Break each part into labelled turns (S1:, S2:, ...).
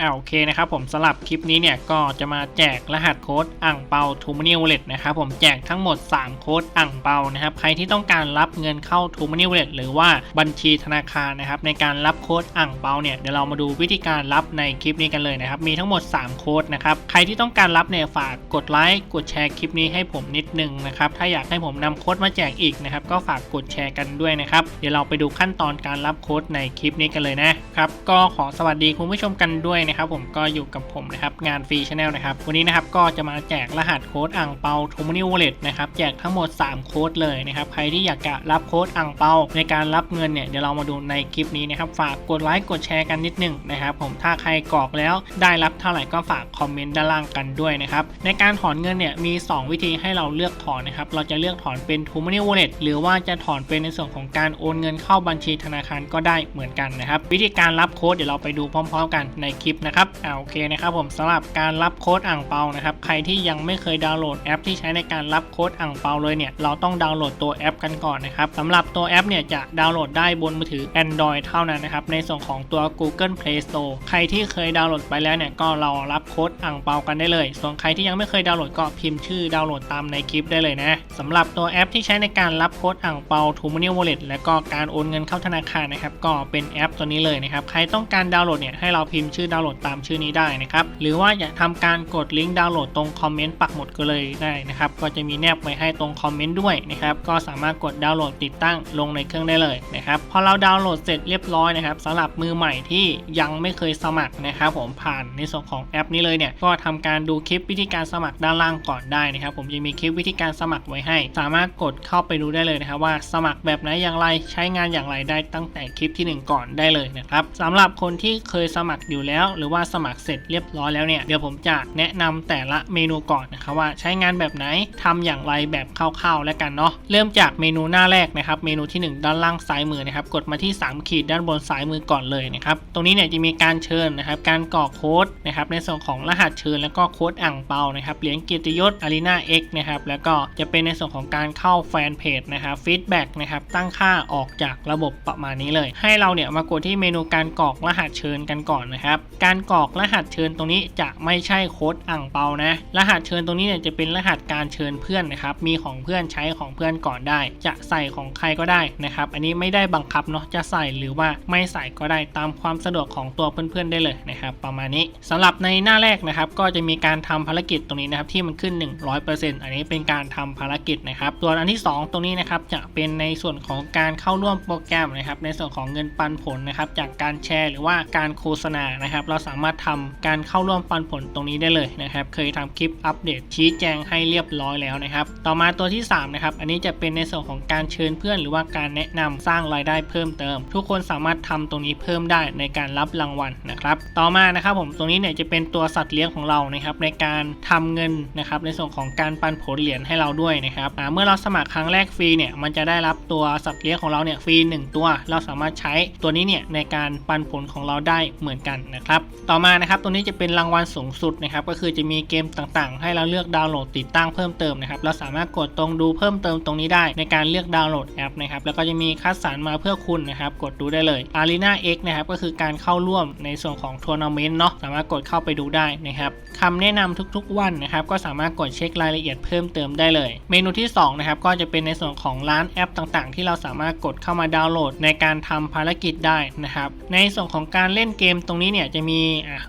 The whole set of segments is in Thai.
S1: อ่าโอเคนะครับผมสำหรับคลิปนี้เนี่ยก็จะมาแจกรหัสโค้ดอ่างเปาทูมานิวเลตนะครับผมแจกทั้งหมด 3 โค้ดอ่างเปานะครับใครที่ต้องการรับเงินเข้าทูมานิวเลตหรือว่าบัญชีธนาคารนะครับในการรับโค้ดอ่างเปาเนี่ยเดี๋ยวเรามาดูวิธีการรับในคลิปนี้กันเลยนะครับมีทั้งหมด 3 โค้ดนะครับใครที่ต้องการรับเนี่ยฝากกดไลค์กดแชร์คลิปนี้ให้ผมนิดนึงนะครับถ้าอยากให้ผมนำโค้ดมาแจกอีกนะครับก็ฝากกดแชร์กันด้วยนะครับเดี๋ยวเราไปดูขั้นตอนการรับโค้ดในคลิปนี้กันเลยนะครับก็ขอสวัสดีคุณผู้ชมกันด้วยนะครับผมก็อยู่กับผมนะครับงานฟรีชาแนลนะครับวันนี้นะครับก็จะมาแจกรหัสโค้ดอ่างเปาทูมานิวเลตนะครับแจกทั้งหมด 3 โค้ดเลยนะครับใครที่อยากจะรับโค้ดอ่างเปาในการรับเงินเนี่ยเดี๋ยวเรามาดูในคลิปนี้นะครับฝากกดไลค์กดแชร์กันนิดหนึงนะครับผมถ้าใครกรอกแล้วได้รับเท่าไหร่ก็ฝากคอมเมนต์ด้านล่างกันด้วยนะครับในการถอนเงินเนี่ยมี 2 วิธีให้เราเลือกถอนนะครับเราจะเลือกถอนเป็น t o Money Wallet หรือว่าจะถอนเป็นในส่วนของการโอนเงินเข้าบัญชีธนาคารก็ได้เหมือนกันนะครับวิธีการรับโค้ดเดี๋ยวเราไปดูพร้อม ๆ กันในคลิปนะครับอ่าโอเคนะครับผมสำหรับการรับโค้ดอ่างเปานะครับใครที่ยังไม่เคยดาวน์โหลดแอปที่ใช้ในการรับโค้ดอ่างเปาเลยเนี่ยเราต้องดาวน์โหลดตัวแอปกันก่อนนะครับสำหรับตัวแอปเนี่ยจะดาวน์โหลดได้บนมือถือ Android เท่านั้นนะครับในส่วนของตัว Google Play Store ใครที่เคยดาวน์โหลดไปแล้วเนี่ยก็เรารับโค้ดอ่างเปากันได้เลย ส่วนใครที่ยังไม่เคยดาวน์โหลดก็พิมพ์ชื่อดาวน์โหลดตามในคลิปได้เลยนะสำหรับตัวแอปที่ใช้ในการรับโค้ดอ่างเปา t o Money Wallet และก็การโอนเงินเข้าธนาคารนะครับก็เป็นแอปตัวนี้เลยนะครับใครต้องการดาวน์โหลดเนี่ยให้เราพิมพ์ชื่อดาวน์โหลดตามชื่อนี้ได้นะครับ หรือว่าอยากทำการกดลิงก์ดาวน์โหลดตรงคอมเมนต์ปักหมุดก็เลยได้นะครับ ก็จะมีแนบไว้ให้ตรงคอมเมนต์ด้วยนะครับ ก็สามารถกดดาวน์โหลดติดตั้งลงในเครื่องได้เลยนะครับ พอเราดาวน์โหลดเสร็จเรียบร้อยนะครับสำหรับมือใหม่ที่ยังไม่เคยสมัครนะครับ ผมผ่านในส่วนของแอปนี้เลยเนี่ย ก็ทำการดูคลิปวิธีการสมัครด้านล่างก่อนได้นะครับ ผมจะมีคลิปวิธีการสมัครไว้ให้ สามารถกดเข้าไปดูได้เลยนะครับ ว่าสมัครแบบไหนอย่างไรใช้งานอย่างไรได้ตั้งแต่คลิปทีหนึ่1 ก่อนได้เลยนะครับสำหรับคนที่เคยสมัครอยู่แล้วหรือว่าสมัครเสร็จเรียบร้อยแล้วเนี่ยเดี๋ยวผมจะแนะนำแต่ละเมนูก่อนนะครับว่าใช้งานแบบไหนทำอย่างไรแบบคร่าวๆแล้วกันเนาะเริ่มจากเมนูหน้าแรกนะครับเมนูที่ 1 ด้านล่างซ้ายมือนะครับกดมาที่ 3 ขีดด้านบนซ้ายมือก่อนเลยนะครับตรงนี้เนี่ยจะมีการเชิญนะครับการกรอกโค้ดนะครับในส่วนของรหัสเชิญแล้วก็โค้ดอ่างเปานะครับเหรียญเกียรติยศอารีนา X นะครับแล้วก็จะเป็นในส่วนของการเข้าแฟนเพจนะครับฟีดแบ็กนะครับตั้งค่าออกจากระบบประมาณนี้เลย ให้เราเนี่ยมากดที่เมนูการกรอกรหัสเชิญกันก่อนนะครับการกรอกรหัสเชิญตรงนี้จะไม่ใช่โค้ดอ่างเปานะ รหัสเชิญตรงนี้เนี่ยจะเป็นรหัสการเชิญเพื่อนนะครับ มีของเพื่อนใช้ของเพื่อนก่อนได้ จะใส่ของใครก็ได้นะครับ อันนี้ไม่ได้บังคับเนาะ จะใส่หรือว่าไม่ใส่ก็ได้ตามความสะดวกของตัวเพื่อนๆได้เลยนะครับ ประมาณนี้สำหรับในหน้าแรกนะครับ ก็จะมีการทำภารกิจตรงนี้นะครับที่มันขึ้น 100%อันนี้เป็นการทำภารกิจนะครับส่วอันที่ 2 ตรงนี้นะครับจะเป็นในส่วนของการเข้าร่วมโปรแกรมนะครับ ในส่วนของเงินปันผลนะครับจากการแชร์หรือว่าการโฆษณานะครับเราสามารถทำการเข้าร่วมปันผลตรงนี้ได้เลยนะครับ เคยทำคลิปอัปเดตชี้แจงให้เรียบร้อยแล้วนะครับ ต่อมาตัวที่3นะครับ อันนี้จะเป็นในส่วนของการเชิญเพื่อน หรือว่าการแนะนำสร้างรายได้เพิ่มเติม ทุกคนสามารถทำตรงนี้เพิ่มได้ในการรับรางวัลนะครับ ต่อมานะครับผมตรงนี้เนี่ยจะเป็นตัวสัตว์เลี้ยงของเรานะครับในการทำเงินนะครับในส่วนของการปันผลเหรียญให้เราด้วยนะครับเมื่อเราสมัครครั้งแรกฟรีเนี่ยมันจะได้รับตัวสัตว์เลี้ยงของเราเนี่ยฟรี1 ตัว เราสามารถใช้ตัวนี้เนี่ยในการปันผลของเราได้เหมือนกันนะครับต่อมานะครับตัวนี้จะเป็นรางวัลสูงสุดนะครับก็คือจะมีเกมต่างๆ ให้เราเลือกดาวน์โหลดติดตั้งเพิ่มเติมนะครับเราสามารถกดตรงดูเพิ่มเติมตรงนี้ได้ในการเลือกดาวน์โหลดแอปนะครับแล้วก็จะมีคัดสรรมาเพื่อคุณนะครับกดดูได้เลย Arena X นะครับก็คือการเข้าร่วมในส่วนของทัวร์นาเมนต์เนาะสามารถกดเข้าไปดูได้นะครับคำแนะนำทุกๆวันนะครับก็สามารถกดเช็ครายละเอียดเพิ่มเติมได้เลย เมนูที่2นะครับก็จะเป็นในส่วนของร้านแอปต่างๆ ที่เราสามารถกดเข้ามาดาวน์โหลด ในการทำภารกิจได้นะครับในส่วนของการเล่นเกมตรงนี้เนี่ยจะมี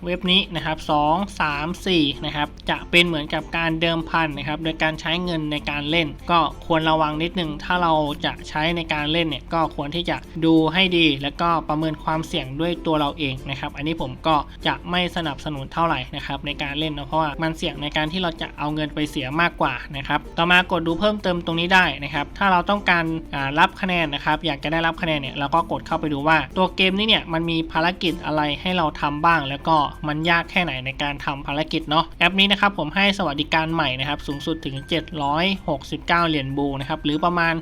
S1: เว็บนี้นะครับ2 3 4นะครับจะเป็นเหมือนกับการเดิมพันนะครับโดยการใช้เงินในการเล่น ก็ควรระวังนิดนึง ถ้าเราจะใช้ในการเล่นเนี่ยก็ควรที่จะดูให้ดี แล้วก็ประเมินความเสี่ยงด้วยตัวเราเองนะครับ อันนี้ผมก็จะไม่สนับสนุนเท่าไหร่นะครับในการเล่นนะเพราะว่ามันเสี่ยงในการที่เราจะเอาเงินไปเสียมากกว่านะครับต่อมากดดูเพิ่มเติมตรงนี้ได้นะครับถ้าเราต้องการรับคะแนนนะครับอยากจะได้รับคะแนนเนี่ยเราก็กดเข้าไปดูว่าตัวเกมนี้เนี่ยมันมีภารกิจอะไรให้เราทำบ้าง แล้วก็มันยากแค่ไหนในการทำภารกิจเนาะแอปนี้นะครับผมให้สวัสดิการใหม่นะครับสูงสุดถึง 769 เหรียญบูนะครับหรือประมาณ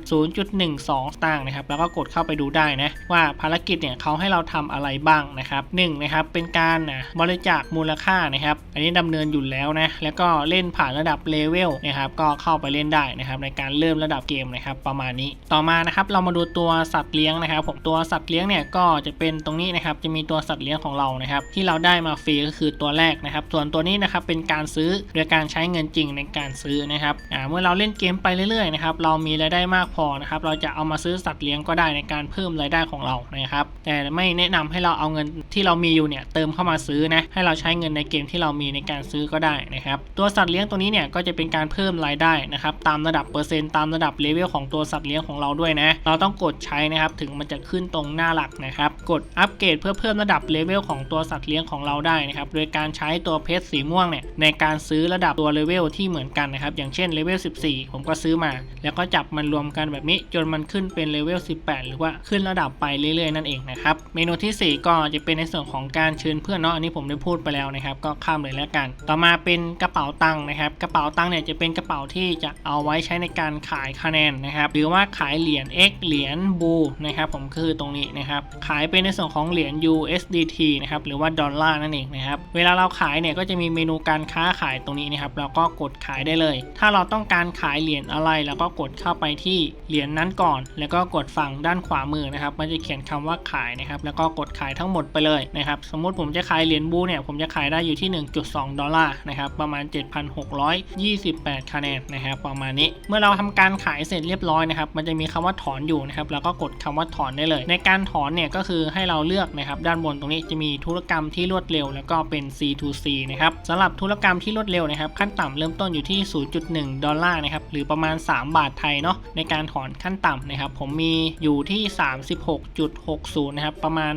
S1: 0.12 สตางค์นะครับแล้วก็กดเข้าไปดูได้นะว่าภารกิจเนี่ยเขาให้เราทำอะไรบ้างนะครับหนึ่งนะครับเป็นการบริจาคมูลค่านะครับอันนี้ดำเนินอยู่แล้วนะแล้วก็เล่นผ่านระดับเลเวลนะครับก็เข้าไปเล่นได้นะครับในการเริ่มระดับเกมนะครับประมาณนี้ต่อมานะครับเรามาดูตัวสัตว์เลี้ยงนะครับผมตัวสัตว์เลี้ยงเนี่ยก็จะเป็นตรงนี้นะครับจะมีตัวสัตว์เลี้ยงของเรานะครับที่เราได้มาฟรีก็คือตัวแรกนะครับ ส่วนตัวนี้นะครับเป็นการซื้อโดยการใช้เงินจริงในการซื้อนะครับเมื่อเราเล่นเกมไปเรื่อยๆนะครับเรามีรายได้มากพอนะครับเราจะเอามาซื้อสัตว์เลี้ยงก็ได้ในการเพิ่มรายได้ของเรานะครับแต่ไม่แนะนำให้เราเอาเงินที่เรามีอยู่เนี่ยเติมเข้ามาซื้อนะให้เราใช้เงินในเกมที่เรามีในการซื้อก็ได้นะครับตัวสัตว์เลี้ยงตัวนี้เนี่ยก็จะเป็นการเพิ่มรายได้นะครับตามระดับเปอร์เซ็นต์ตามระดับเลเวลของตัวสัตว์เลี้ยงของเราด้วยนะเราต้องกดใช้นะครับถึงมันจะขึ้นตรงหน้าหลักนะครับกดอัปเกรดเพื่อเพิ่มระดับเลเวลของตัวสัตวเลี้ยงของเราได้นะครับ โดยการใช้ตัวเพชรสีม่วงเนี่ยในการซื้อระดับตัวเลเวลที่เหมือนกันนะครับ อย่างเช่นเลเวล 14 ผมก็ซื้อมา แล้วก็จับมันรวมกันแบบนี้ จนมันขึ้นเป็นเลเวล 18 หรือว่าขึ้นระดับไปเรื่อยๆ นั่นเองนะครับ เมนูทีสี่ 4 ก็จะเป็นในส่วนของการเชิญเพื่อนเนาะ อันนี้ผมได้พูดไปแล้วนะครับ ก็ข้ามเลยแล้วกัน ต่อมาเป็นกระเป๋าตังค์นะครับ กระเป๋าตังค์เนี่ยจะเป็นกระเป๋าที่จะเอาไว้ใช้ในการขายคะแนนนะครับ หรือว่าขายเหรียญ X เหรียญบูนะครับ ผมคือตรงนี้นะครับ ขายเป็นในส่วนของเหรียญ USDT นะครับ หรือว่าดอลลาร์นั่นเองนะครับเวลาเราขายเนี่ยก็จะมีเมนูการค้าขายตรงนี้นะครับเราก็กดขายได้เลย ถ้าเราต้องการขายเหรียญอะไรเราก็กดเข้าไปที่เหรียญนั้นก่อน แล้วก็กดฝั่งด้านขวามือนะครับ มันจะเขียนคำว่าขายนะครับ แล้วก็กดขายทั้งหมดไปเลยนะครับ สมมุติผมจะขายเหรียญบูเนี่ยผมจะขายได้อยู่ที่ 1.2 ดอลลาร์นะครับ ประมาณ 7,628 คะแนนนะครับประมาณนี้ เมื่อเราทำการขายเสร็จเรียบร้อยนะครับ มันจะมีคำว่าถอนอยู่นะครับ แล้วก็กดคำว่าถอนได้เลย ในการถอนเนี่ยก็คือให้เราเลือกนะครับ ด้านบนตรงนี้จะมีธุรกรรมที่รวดเร็ว แล้วก็เป็น C2C นะครับสำหรับธุรกรรมที่รวดเร็วนะครับ ขั้นต่ำเริ่มต้นอยู่ที่ 0.1 ดอลลาร์นะครับหรือประมาณ 3 บาทไทยเนาะในการถอนขั้นต่ำนะครับผมมีอยู่ที่ 36.60นะครับประมาณ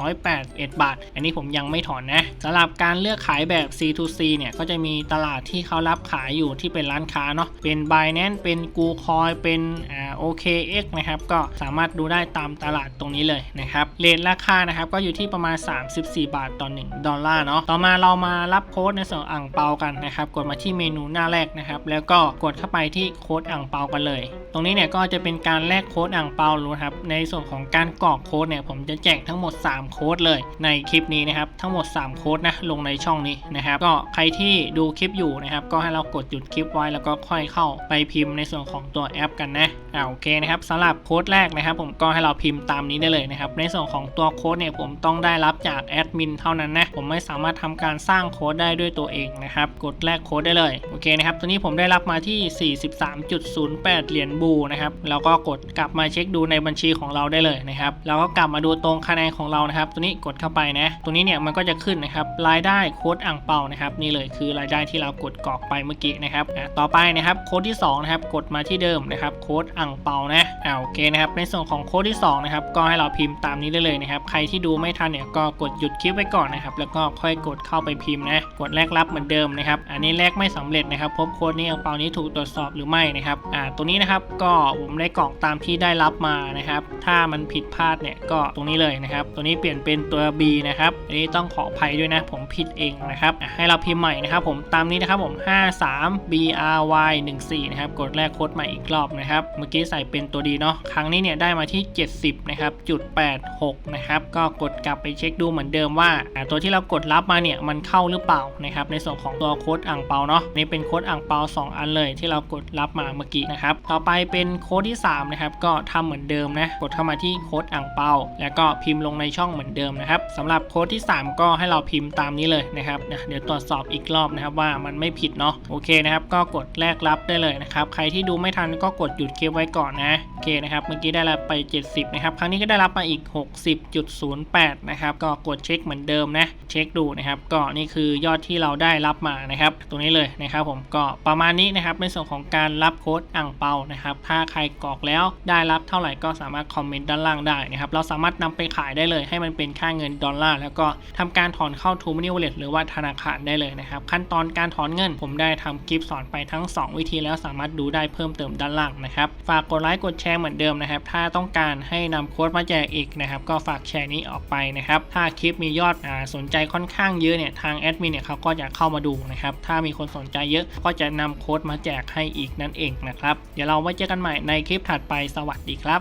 S1: 1,281 บาท อันนี้ผมยังไม่ถอนนะสำหรับการเลือกขายแบบ C2C เนี่ยก็จะมีตลาดที่เขารับขายอยู่ที่เป็นร้านค้าเนาะเป็น Binance เป็น Goocoin เป็นอ่า OKX นะครับก็สามารถดูได้ตามตลาดตรงนี้เลยนะครับเรทราคานะครับก็อยู่ที่ประมาณ 34บาทต่อ1ดอลลาร์เนาะต่อมาเรามารับโค้ดในส่วนอ่างเปากันนะครับกดมาที่เมนูหน้าแรกนะครับแล้วก็กดเข้าไปที่โค้ดอ่างเปากันเลยตรงนี้เนี่ยก็จะเป็นการแลกโค้ดอ่างเปารู้ครับ ในส่วนของการกรอกโค้ดเนี่ยผมจะแจกทั้งหมด 3 โค้ดเลยในคลิปนี้นะครับ ทั้งหมด 3 โค้ดนะลงในช่องนี้นะครับ ก็ใครที่ดูคลิปอยู่นะครับ ก็ให้เรากดหยุดคลิปไว้แล้วก็ค่อยเข้าไปพิมพ์ในส่วนของตัวแอป กันนะอ่าโอเคนะครับสำหรับโค้ดแรกนะครับ ผมก็ให้เราพิมพ์ตามนี้ได้เลยนะครับ ในส่วนของตัวโค้ดเนี่ยผมต้องได้รับจากแอดมินเท่านั้นนะผมไม่สามารถทำการสร้างโค้ดได้ด้วยตัวเองนะครับ กดแลกโค้ดได้เลยโอเคนะครับตัวนี้ผมได้รับมาที่ 43.08 เหรียญบูนะครับแล้วก็กดกลับมาเช็คดูในบัญชีของเราได้เลยนะครับแล้วก็กลับมาดูตรงคะแนนของเรานะครับ ตัวนี้กดเข้าไปนะตัวนี้เนี่ยมันก็จะขึ้นนะครับรายได้โค้ดอ่างเปานะครับนี่เลยคือรายได้ที่เรากดกรอกไปเมื่อกี้นะครับต่อไปนะครับโค้ดที่สองนะครับกดมาที่เดิมนะครับโค้ดอ่างเปานะอ่าโอเคนะครับในส่วนของโค้ดที่สองนะครับก็ให้เราพิมพ์ตามนี้ได้เลยนะครับใครที่ดูไม่ทันเนี่ยก็กดหยุดคลิปไว้ก่อนนะครับแล้วก็ค่อยกดเข้าไปพิมพ์นะกดแลกรับเหมือนเดิมนะครับอันนี้แลกไม่สำเร็จนะครับพบโค้ดนี้อ่างเปานี้ถูกตรวจสอบหรือไม่นะครับอ่าตัวนี้นะครับก็ผมได้กรอกตามที่ได้รับมานะครับ ถ้ามันผิดพลาดเนี่ยก็ตรงนี้เลยนะครับ ตัวนี้เปลี่ยนเป็นตัว B นะครับอันนี้ต้องขออภัยด้วยนะผมผิดเองนะครับให้เราพิมพ์ใหม่นะครับ ผมตามนี้นะครับผม 53 BRY 14นะครับกดแลกโค้ดใหม่อีกรอบนะครับเมื่อกี้ใส่เป็นตัวดีเนาะครั้งนี้เนี่ยได้มาที่ 70นะครับจุด86นะครับก็กดกลับไปเช็คดูเหมือนเดิมว่า ตัวที่เรากดรับมาเนี่ยมันเข้าหรือเปล่านะครับในส่วนของตัวโค้ดอ่างเปาเนาะนี่เป็นโค้ดอ่างเปา 2 อันเลยที่เรากดรับมาเมื่อกี้นะครับต่อไปเป็นโค้ดที่ 3 นะครับ ก็ทำเหมือนเดิมนะ กดเข้ามาที่โค้ดอ่างเปาแล้วก็พิมพ์ลงในช่องเหมือนเดิมนะครับสำหรับโค้ดที่ 3 ก็ให้เราพิมพ์ตามนี้เลยนะครับนะเดี๋ยวตรวจสอบอีกรอบนะครับว่ามันไม่ผิดเนาะโอเคนะครับ ก็กดแลกรับได้เลยนะครับ ใครที่ดูไม่ทันก็กดหยุดคลิปไว้ก่อนนะโอเคนะครับ เมื่อกี้ได้รับไป 70 นะครับ ครั้งนี้ก็ได้รับมาอีก 60.08 นะครับ ก็กดเช็คเหมือนเดิมนะ เช็คดูนะครับ ก็นี่คือยอดที่เราได้รับมานะครับ ตรงนี้เลยนะครับผม ก็ประมาณนี้นะครับ ในส่วนของการรับโค้ดอ่างเปานะครับถ้าใครกรอกแล้วได้รับเท่าไหร่ก็สามารถคอมเมนต์ด้านล่างได้นะครับเราสามารถนำไปขายได้เลยให้มันเป็นค่าเงินดอลลาร์แล้วก็ทำการถอนเข้า t ู m ม n e y Wallet หรือว่าธนาคารได้เลยนะครับขั้นตอนการถอนเงิน ผมได้ทำคลิปสอนไปทั้ง 2 วิธีแล้วสามารถดูได้เพิ่มเติมด้านล่างนะครับฝากกดไลค์กดแชร์เหมือนเดิมนะครับถ้าต้องการให้นำโค้ดมาแจกอีกนะครับก็ฝากแชร์นี้ออกไปนะครับถ้าคลิปมียอดอสนใจค่อนข้างเยอะเนี่ยทางแอดมินเนี่ยเขาก็จะเข้ามาดูนะครับถ้ามีคนสนใจเยอะก็จะนำโค้ดมาแจกให้อีกนั่นเองนะครับเดี๋ยวเราไว้เจอกันใหม่ในคลิปถัดไปสวัสดีครับ